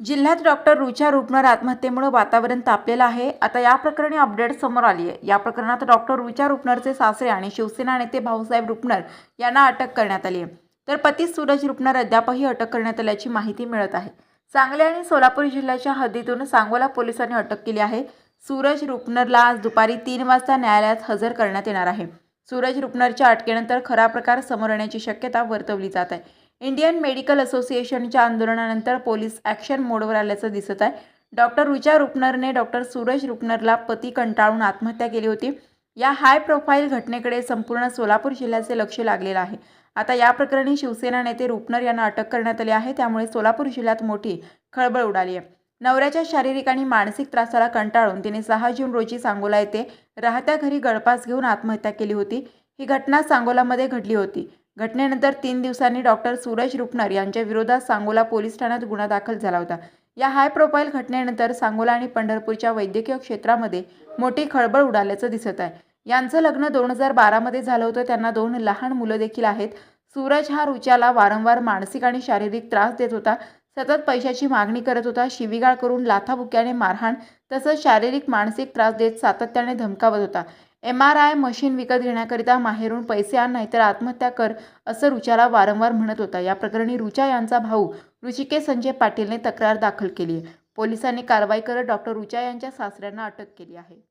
जिल्ह्यात डॉक्टर रुचा रुपनर आत्महत्येमुळे वातावरण तापलेलं आहे. आता या प्रकरणी अपडेट समोर आली आहे. या प्रकरणात डॉक्टर रुचा रुपनरचे सासरे आणि शिवसेना नेते भाऊसाहेब रुपनर यांना अटक करण्यात आली आहे. तर पती सूरज रुपनर अद्यापही अटक करण्यात आल्याची माहिती मिळत आहे. सांगली आणि सोलापूर जिल्ह्याच्या हद्दीतून सांगोला पोलिसांनी अटक केली आहे. सूरज रुपनरला आज दुपारी तीन वाजता न्यायालयात हजर करण्यात येणार आहे. सूरज रुपनरच्या अटकेनंतर खरा प्रकार समोर येण्याची शक्यता वर्तवली जात आहे. इंडियन मेडिकल असोसिएशनच्या आंदोलनानंतर पोलीस ॲक्शन मोडवर आल्याचं दिसत आहे. डॉक्टर रुचा रुपनरने डॉक्टर सूरज रुपनरला पती कंटाळून आत्महत्या केली होती. या हाय प्रोफाईल घटनेकडे संपूर्ण सोलापूर जिल्ह्याचे लक्ष लागलेलं आहे. आता या प्रकरणी शिवसेना नेते रुपनर यांना अटक करण्यात आली आहे. त्यामुळे सोलापूर जिल्ह्यात मोठी खळबळ उडाली आहे. नवऱ्याच्या शारीरिक आणि मानसिक त्रासाला कंटाळून तिने सहा जून रोजी सांगोला येथे राहत्या घरी गळपास घेऊन आत्महत्या केली होती. ही घटना सांगोलामध्ये घडली होती. घटनेनंतर तीन दिवसांनी डॉक्टर सूरज रुपनर यांच्या विरोधात सांगोला पोलीस ठाण्यात गुन्हा दाखल झाला होता. या हाय प्रोफाईल घटनेनंतर सांगोला आणि पंढरपूरच्या वैद्यकीय क्षेत्रामध्ये मोठी खळबळ उडाल्याचं दिसत आहे. यांचं लग्न दोन हजार बारामध्ये झालं होतं. त्यांना दोन लहान मुलं देखील आहेत. सूरज हा रुचाला वारंवार मानसिक आणि शारीरिक त्रास देत होता. सतत पैशाची मागणी करत होता. शिवीगाळ करून लाथाबुक्याने मारहाण तसंच शारीरिक मानसिक त्रास देत सातत्याने धमकावत होता. एम आर आय मशीन विकत घेण्याकरिता माहेरून पैसे आण नाहीतर आत्महत्या कर असं रुचाला वारंवार म्हणत होता. या प्रकरणी रुचा यांचा भाऊ ऋषिके संजय पाटीलने तक्रार दाखल केली आहे. पोलिसांनी कारवाई करत डॉक्टर रुचा यांच्या सासऱ्यांना अटक केली आहे.